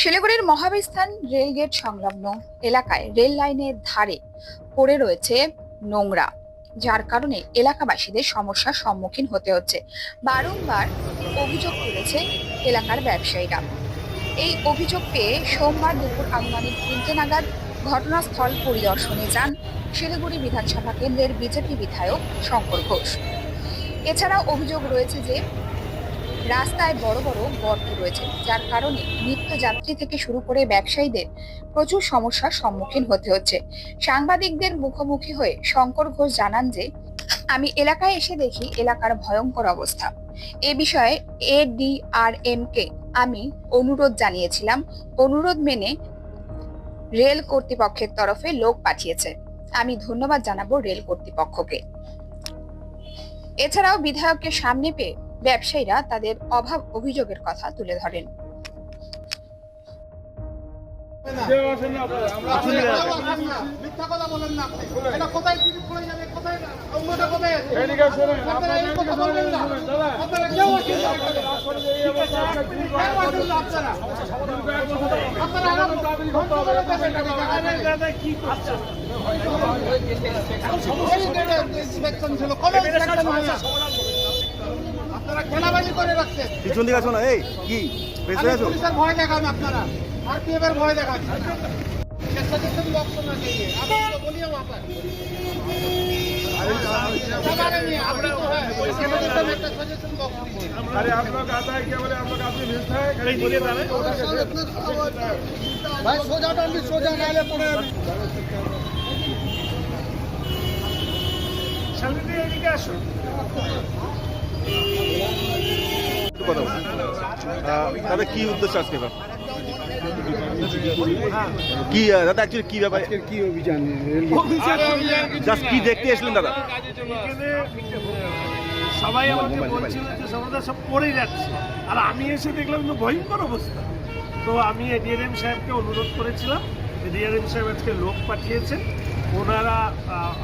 শিলিগুড়ির মহাবিস্থান রেলগেট সংলগ্ন এলাকায় রেল লাইনের ধারে পড়ে রয়েছে নোংরা, যার কারণে এলাকাবাসীদের সমস্যার সম্মুখীন হতে হচ্ছে। বারংবার অভিযোগ তুলেছে এলাকার ব্যবসায়ীরা। এই অভিযোগ পেয়ে সোমবার দুপুর আনুমানিক তিনটে নাগাদ ঘটনাস্থল পরিদর্শনে যান শিলিগুড়ি বিধানসভা কেন্দ্রের বিজেপি বিধায়ক শঙ্কর ঘোষ। এছাড়াও অভিযোগ রয়েছে যে রাস্তায় বড় বড় গর্ত রয়েছে, যার কারণে নিত্যযাত্রী থেকে শুরু করে ব্যবসায়ীদের প্রচুর সমস্যার সম্মুখীন হতে হচ্ছে। সাংবাদিকদের মুখোমুখি হয়ে শঙ্কর ঘোষ জানান যে, আমি এলাকায় এসে দেখি এলাকার ভয়ঙ্কর অবস্থা। এ বিষয়ে এডিআরএম কে আমি অনুরোধ জানিয়েছিলাম। অনুরোধ মেনে রেল কর্তৃপক্ষের তরফে লোক পাঠিয়েছে। আমি ধন্যবাদ জানাব রেল কর্তৃপক্ষকে। এছাড়াও বিধায়ককে সামনে পেয়ে ব্যবসায়ীরা তাদের অভাব অভিযোগের কথা তুলে ধরেন। মিথ্যা আপনারা এই কথা বলবেন না দাদা। আপনারা কেউ আছেন না এখানে। কেউ আছেন না আপনারা আপনারা আরাম বন্ধ করে দেবেন না, জায়গা নেই। এই যে inspection ছিল, কোনো inspection হয় না। আপনারা খেলাবাজি করে রাখছেন পিছন দিকে আছো না এই কি পেছনে আমি আছো পুলিশের ভয় দেখান আপনারা आरपीएफ এর ভয় দেখান सजेशन बॉक्स होना चाहिए आप तो बोलिए वहाँ पर हमारे नहीं आपकी तो है सजेशन एक सजेशन बॉक्स अरे आप लोग आता है क्या बोले आप लोग आदमी मिलता है कहीं बोलिए दादा भाई सो जाओ हम भी सो जाओ नाले पड़े শান্তিতে এদিকে আসো দাদা কি উদ্দেশ্য আজকে কি দাদা অ্যাকচুয়ালি কি ব্যাপার? কি অভিযান? জাস্ট কি দেখতে এসলেন দাদা? সবাই আমাকে বলছিল যে সমাদা সব পড়ে যাচ্ছে। আর আমি এসে দেখলাম তো ভয়ঙ্কর অবস্থা। তো আমি এডিআরএম সাহেবকে অনুরোধ করেছিলাম। এডিআরএম সাহেব আজকে লোক পাঠিয়েছেন। ওনারা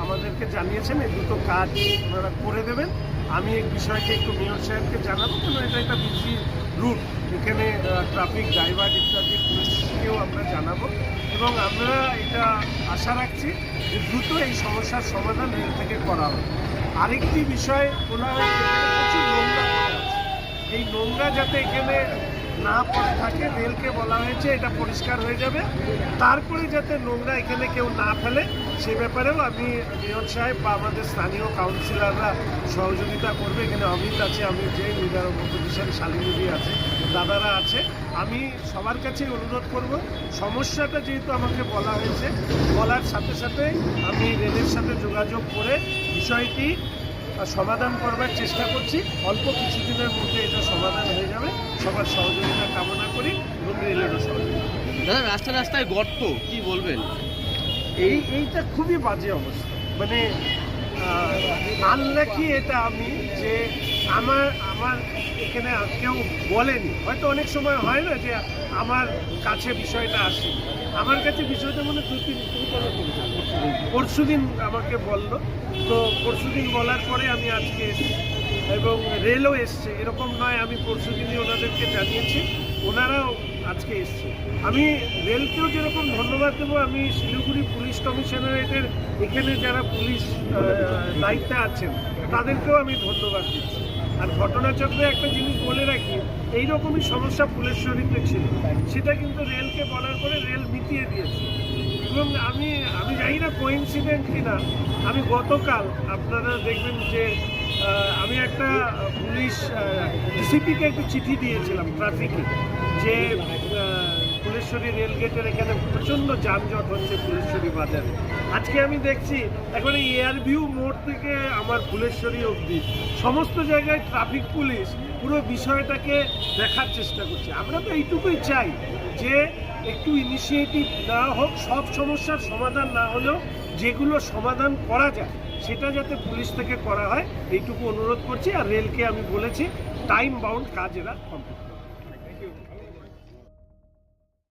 আমাদেরকে জানিয়েছেন এই দুটো কাজ ওনারা করে দেবেন। আমি এই বিষয়কে একটু মেয়র সাহেবকে জানাব কেন এটা একটা বিজি রুট, এখানে ট্রাফিক ড্রাইভার ইত্যাদি পুলিশকেও আমরা জানাব। এবং আমরা এটা আশা রাখছি যে দ্রুত এই সমস্যার সমাধান রেল থেকে করা হবে আরেকটি বিষয়, ওনারা প্রচুর নোংরা এই নোংরা যাতে এখানে না পড়ে থাকে, রেলকে বলা হয়েছে, এটা পরিষ্কার হয়ে যাবে। তারপরে যাতে নোংরা এখানে কেউ না ফেলে, সে ব্যাপারেও আমি মেয়র সাহেব বা আমাদের স্থানীয় কাউন্সিলররা সহযোগিতা করবে। এখানে অমিত আছে, আমি যে লিডার অপোজিশন শালিনী আছে, দাদারা আছে। আমি সবার কাছে অনুরোধ করব, সমস্যাটা যেহেতু আমাকে বলা হয়েছে, বলার সাথে সাথে আমি রেলের সাথে যোগাযোগ করে বিষয়টি সমাধান করবার চেষ্টা করছি। অল্প কিছুদিনের মধ্যে এটা সমাধান হয়ে যাবে। সবার সহযোগিতা কামনা করি এবং রেলেরও সহযোগিতা দাদা রাস্তা রাস্তায় গর্ত কি বলবেন? এই এইটা খুবই বাজে অবস্থা। মানে আনলাকি এটা আমি যে আমার আমার এখানে কেউ বলেনি। হয়তো অনেক সময় হয় না যে আমার কাছে বিষয়টা আসে। আমার কাছে বিষয়টা মনে দু তিন পরশু দিন আমাকে বলল। তো পরশু দিন বলার পরে আমি আজকে এসেছি এবং রেলও এসছে। এরকম নয়, আমি পরশু দিনই ওনাদেরকে জানিয়েছি, ওনারাও আজকে এসছে। আমি রেলকেও যেরকম ধন্যবাদ দেবো, আমি শিলিগুড়ি পুলিশ কমিশনারেটের এখানে যারা পুলিশ দায়িত্বে আছেন, তাদেরকেও আমি ধন্যবাদ দিচ্ছি। আর ঘটনাচক্রে একটা জিনিস বলে রাখি, এইরকমই সমস্যা ফুলেশ্বরীতে ছিল। সেটা কিন্তু রেলকে বলার পরে রেল মিটিয়ে দিয়েছে। এবং আমি আমি জানি না কোইন্সিডেন্ট কিনা। আমি গতকাল আপনারা দেখবেন যে আমি একটা পুলিশ ডিসিপিকে একটু চিঠি দিয়েছিলাম ট্রাফিকে যে ফুলেশ্বরী রেলগেটের এখানে প্রচণ্ড যানজট হচ্ছে ফুলেশ্বরী বাজারে। আজকে আমি দেখছি এখন এয়ারভিউ মোড় থেকে আমার ফুলেশ্বরী অবধি। সমস্ত জায়গায় ট্রাফিক পুলিশ পুরো বিষয়টাকে দেখার চেষ্টা করছে। আমরা তো এইটুকুই চাই যে একটু ইনিশিয়েটিভ না হোক, সব সমস্যার সমাধান না হলেও যেগুলো সমাধান করা যায়, সেটা যাতে পুলিশ থেকে করা হয়, এইটুকু অনুরোধ করছি। আর রেলকে আমি বলেছি টাইম বাউন্ড কাজ এরা কমপ্লিট